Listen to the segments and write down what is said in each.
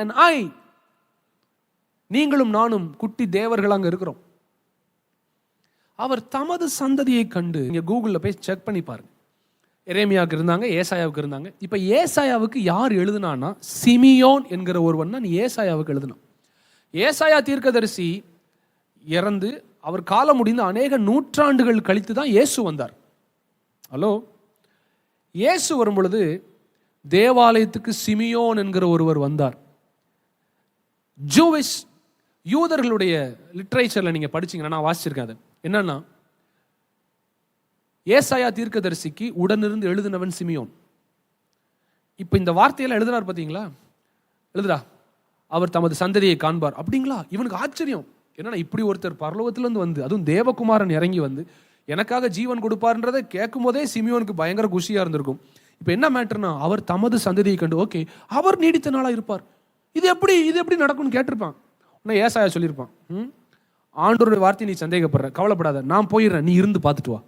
And I நீங்களும் நானும் குட்டி தேவர்கள் அங்கே இருக்கிறோம். அவர் தமது சந்ததியை கண்டு இங்கே கூகுளில் போய் செக் பண்ணி பாருங்க. எரேமியாவுக்கு இருந்தாங்க ஏசாயாவுக்கு இருந்தாங்க. இப்போ ஏசாயாவுக்கு யார் எழுதுனான்னா சிமியோன் என்கிற ஒருவன் தான் ஏசாயாவுக்கு எழுதினான். ஏசாயா தீர்க்கதரிசி இறந்து அவர் காலம் முடிந்து அநேக நூற்றாண்டுகள் கழித்து தான் இயேசு வந்தார். ஹலோ இயேசு வரும் பொழுது தேவாலயத்துக்கு சிமியோன் என்கிற ஒருவர் வந்தார். ஜூவிஷ் யூதர்களுடைய லிட்ரேச்சரில் நீங்கள் படிச்சிங்கன்னா நான் வாசிச்சிருக்கேன் அது. என்னன்னா ஏசாயா தீர்க்கதரிசிக்கு உடனிருந்து எழுதினவன் சிமியோன். இப்போ இந்த வார்த்தையெல்லாம் எழுதுனார் பார்த்தீங்களா எழுதுடா அவர் தமது சந்ததியை காண்பார். அப்படிங்களா? இவனுக்கு ஆச்சரியம். என்னன்னா இப்படி ஒருத்தர் பரலோகத்திலேருந்து வந்து அதுவும் தேவகுமாரன் இறங்கி வந்து எனக்காக ஜீவன் கொடுப்பார்ன்றதை கேட்கும் போதே சிமியோனுக்கு பயங்கர குஷியாக இருந்திருக்கும். இப்போ என்ன மேட்டர்னா அவர் தமது சந்ததியை கண்டு ஓகே அவர் நீடித்த நாளாக இருப்பார். இது எப்படி இது எப்படி நடக்கும்னு கேட்டிருப்பான். உன்னை ஏசாயா சொல்லியிருப்பான். ம் ஆண்டோருடைய வார்த்தை நீ சந்தேகப்படுற கவலைப்படாத நான் போயிடுறேன் நீ இருந்து பார்த்துட்டு வா.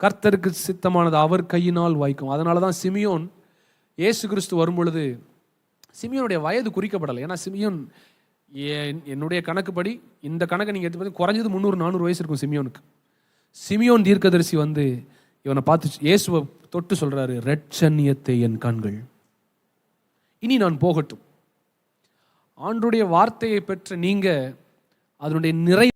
கர்த்தருக்கு சித்தமானது அவர் கையினால் வாய்க்கும். அதனால தான் சிமியோன் இயேசு கிறிஸ்து வரும்பொழுது சிமியோனுடைய வயது குறிக்கப்படலை. ஏன்னா சிமியோன் என்- என்னுடைய கணக்குப்படி இந்த கணக்கை நீங்கள் எடுத்து பார்த்து குறைஞ்சது முந்நூறு நானூறு வயசு இருக்கும் சிமியோனுக்கு. சிமியோன் தீர்க்கதரிசி வந்து இவனை பார்த்து இயேசுவை தொட்டு சொல்கிறாரு ரெட்சன்யத்தை என் கண்கள். இனி நான் போகட்டும். ஆண்டுடைய வார்த்தையை பெற்ற நீங்க அதனுடைய நிறை